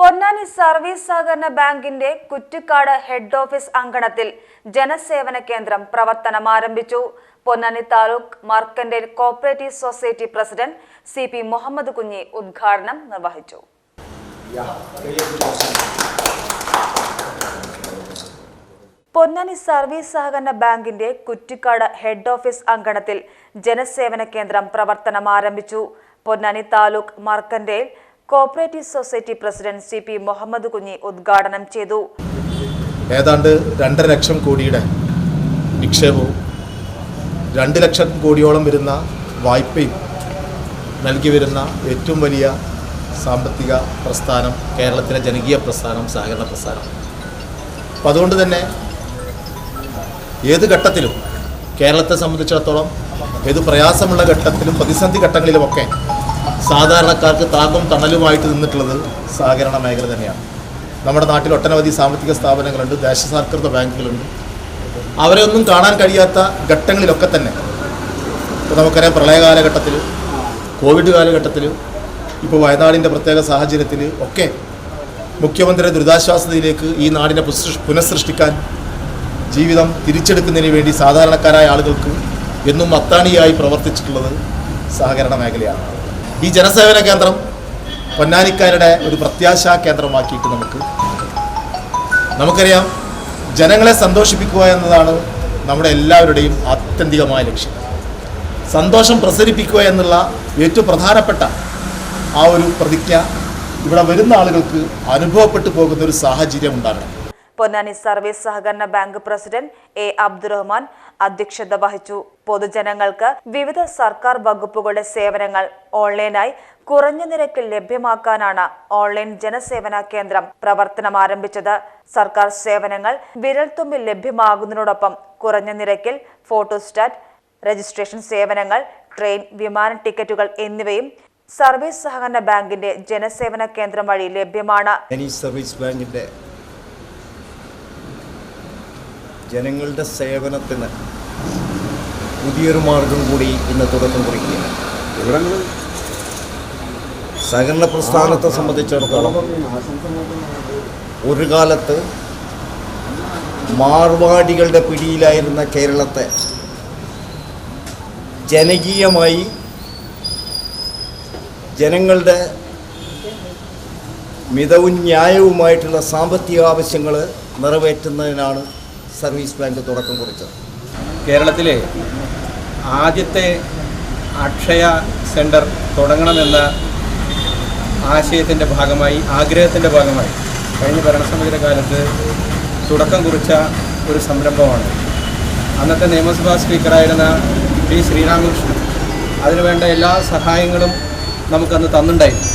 Ponnani service സഹകരണ ബാങ്കിന്റെ കുറ്റിക്കാട് head office അങ്കണത്തിൽ ജനസേവന കേന്ദ്രം പ്രവർത്തനം ആരംഭിച്ചു. Ponnani taluk mercantile cooperative society president C P Muhammad Kunhi ഉദ്ഘാടനം നിർവഹിച്ചു. പൊന്നാനി സർവീസ് സഹകരണ ബാങ്കിന്റെ കുറ്റിക്കാട് ഹെഡ് ഓഫീസ് അങ്കണത്തിൽ ജനസേവന കേന്ദ്രം പ്രവർത്തനം ആരംഭിച്ചു. Ponnani taluk mercantile cooperative society president C P Muhammad Kunhi ഉദ്ഘാടനം ചെയ്തു. ഏതാണ്ട് രണ്ടര ലക്ഷം കോടിയുടെ നിക്ഷേപവും രണ്ട് ലക്ഷം കോടിയോളം വരുന്ന വായ്പയും നൽകി വരുന്ന ഏറ്റവും വലിയ സാമ്പത്തിക പ്രസ്ഥാനം കേരളത്തിലെ ജനകീയ പ്രസ്ഥാനം സഹകരണ പ്രസ്ഥാനം. അപ്പം അതുകൊണ്ട് തന്നെ ഏത് ഘട്ടത്തിലും കേരളത്തെ സംബന്ധിച്ചിടത്തോളം ഏത് പ്രയാസമുള്ള ഘട്ടത്തിലും പ്രതിസന്ധി ഘട്ടങ്ങളിലുമൊക്കെ സാധാരണക്കാർക്ക് താങ്ങും തണലുമായിട്ട് നിന്നിട്ടുള്ളത് സഹകരണ മേഖല തന്നെയാണ്. നമ്മുടെ നാട്ടിൽ ഒട്ടനവധി സാമ്പത്തിക സ്ഥാപനങ്ങളുണ്ട് ദേശസാൽകൃത ബാങ്കുകളുണ്ട്. അവരെ ഒന്നും കാണാൻ കഴിയാത്ത ഘട്ടങ്ങളിലൊക്കെ തന്നെ. ഇപ്പോൾ നമുക്കറിയാം പ്രളയ കാലഘട്ടത്തിൽ കോവിഡ് കാലഘട്ടത്തിൽ ഇപ്പോൾ വയനാടിന്റെ പ്രത്യേക സാഹചര്യത്തിൽ ഒക്കെ മുഖ്യമന്ത്രിയുടെ ദുരിതാശ്വാസത്തിലേക്ക് ഈ നാടിനെ പുനഃസൃഷ്ടിക്കാൻ ജീവിതം തിരിച്ചെടുക്കുന്നതിന് വേണ്ടി സാധാരണക്കാരായ ആളുകൾക്ക് എന്നും അത്താണിയായി പ്രവർത്തിച്ചിട്ടുള്ളത് സഹകരണ മേഖലയാണ്. ഈ ജനസേവന കേന്ദ്രം പൊന്നാനിക്കാരുടെ ഒരു പ്രത്യാശാ കേന്ദ്രമാക്കിയിട്ട് നമുക്ക് നമുക്കറിയാം ജനങ്ങളെ സന്തോഷിപ്പിക്കുക എന്നതാണ് നമ്മുടെ എല്ലാവരുടെയും ആത്യന്തികമായ ലക്ഷ്യം. സന്തോഷം പ്രസരിപ്പിക്കുക എന്നുള്ള ഏറ്റവും പ്രധാനപ്പെട്ട ആ ഒരു പ്രതിജ്ഞ ഇവിടെ വരുന്ന ആളുകൾക്ക് അനുഭവപ്പെട്ടു പോകുന്ന ഒരു സാഹചര്യം ഉണ്ടാകണം. പൊന്നാനി സർവീസ് സഹകരണ ബാങ്ക് പ്രസിഡന്റ് എ അബ്ദുറഹ്മാൻ അധ്യക്ഷത വഹിച്ചു. പൊതുജനങ്ങൾക്ക് വിവിധ സർക്കാർ വകുപ്പുകളുടെ സേവനങ്ങൾ ഓൺലൈനായി കുറഞ്ഞ നിരക്കിൽ ലഭ്യമാക്കാനാണ് ഓൺലൈൻ ജനസേവന കേന്ദ്രം പ്രവർത്തനം ആരംഭിച്ചത്. സർക്കാർ സേവനങ്ങൾ വിരൽത്തുമ്പിൽ ലഭ്യമാകുന്നതിനോടൊപ്പം കുറഞ്ഞ നിരക്കിൽ ഫോട്ടോസ്റ്റാറ്റ് രജിസ്ട്രേഷൻ സേവനങ്ങൾ ട്രെയിൻ വിമാന ടിക്കറ്റുകൾ എന്നിവയും സർവീസ് സഹകരണ ബാങ്കിന്റെ ജനസേവന കേന്ദ്രം വഴി ലഭ്യമാണ്. ജനങ്ങളുടെ സേവനത്തിന് പുതിയൊരു മാർഗം കൂടി ഇന്ന് തുടക്കം കുറിക്കുകയാണ്. സഹകരണ പ്രസ്ഥാനത്തെ സംബന്ധിച്ചിടത്തോളം ഒരു കാലത്ത് മാർവാടികളുടെ പിടിയിലായിരുന്ന കേരളത്തെ ജനകീയമായി ജനങ്ങളുടെ മിതവും ന്യായവുമായിട്ടുള്ള സാമ്പത്തിക ആവശ്യങ്ങൾ നിറവേറ്റുന്നതിനാണ് സർവീസ് ബാങ്ക് തുടക്കം കുറിച്ചത്. കേരളത്തിലെ ആദ്യത്തെ അക്ഷയ സെന്റർ തുടങ്ങണമെന്ന ആശയത്തിന്റെ ഭാഗമായി ആഗ്രഹത്തിന്റെ ഭാഗമായി കഴിഞ്ഞ ഭരണസമിതിയുടെ കാലത്ത് തുടക്കം കുറിച്ച ഒരു സംരംഭമാണ്. അന്നത്തെ നിയമസഭാ സ്പീക്കറായിരുന്ന പി ശ്രീരാമകൃഷ്ണൻ അതിനുവേണ്ട എല്ലാ സഹായങ്ങളും നമുക്കന്ന് തന്നിട്ടുണ്ടായിരുന്നു.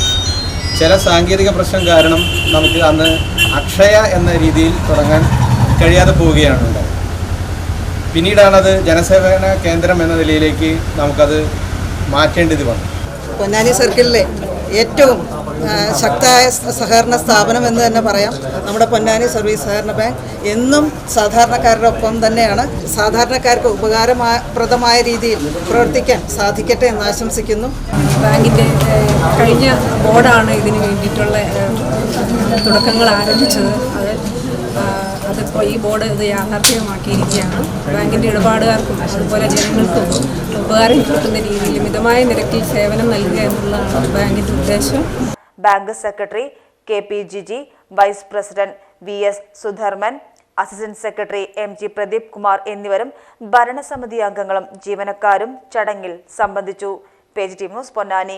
ചില സാങ്കേതിക പ്രശ്നം കാരണം നമുക്ക് അന്ന് അക്ഷയ എന്ന രീതിയിൽ തുടങ്ങാൻ കഴിയാതെ പോവുകയാണ്. ഉണ്ടായത് പിന്നീടാണത് ജനസേവന കേന്ദ്രം എന്ന നിലയിലേക്ക് നമുക്കത് മാറ്റേണ്ടത് വന്നു. പൊന്നാനി സർക്കിളിലെ ഏറ്റവും ശക്തമായ സഹകരണ സ്ഥാപനം എന്ന് തന്നെ പറയാം. നമ്മുടെ പൊന്നാനി സർവീസ് സഹകരണ ബാങ്ക് എന്നും സാധാരണക്കാരുടെ ഒപ്പം തന്നെയാണ്. സാധാരണക്കാർക്ക് ഉപകാരപ്രദമായ രീതിയിൽ പ്രവർത്തിക്കാൻ സാധിക്കട്ടെ എന്ന് ആശംസിക്കുന്നു. ബാങ്കിന്റെ കഴിഞ്ഞ ബോർഡാണ് ഇതിന് വേണ്ടിയിട്ടുള്ള തുടക്കങ്ങൾ ആരംഭിച്ചത്. അതിപ്പോൾ ഈ ബോർഡ് ഇത് യാഥാർത്ഥ്യമാക്കിയിരിക്കുകയാണ്. ബാങ്കിന്റെ ഇടപാടുകാർക്കും അതുപോലെ ജനങ്ങൾക്കും ഉപകാരം കിട്ടുന്ന രീതിയിൽ മിതമായ നിരക്കിൽ സേവനം നൽകുക എന്നുള്ളതാണ് ബാങ്കിന്റെ ഉദ്ദേശം. Bank secretary K P Jiji vice president V S Sudharman assistant secretary M G Pradeep Kumar എന്നിവരും ഭരണസമിതി അംഗങ്ങളും ജീവനക്കാരും ചടങ്ങിൽ സംബന്ധിച്ചു. Page T news Ponnani.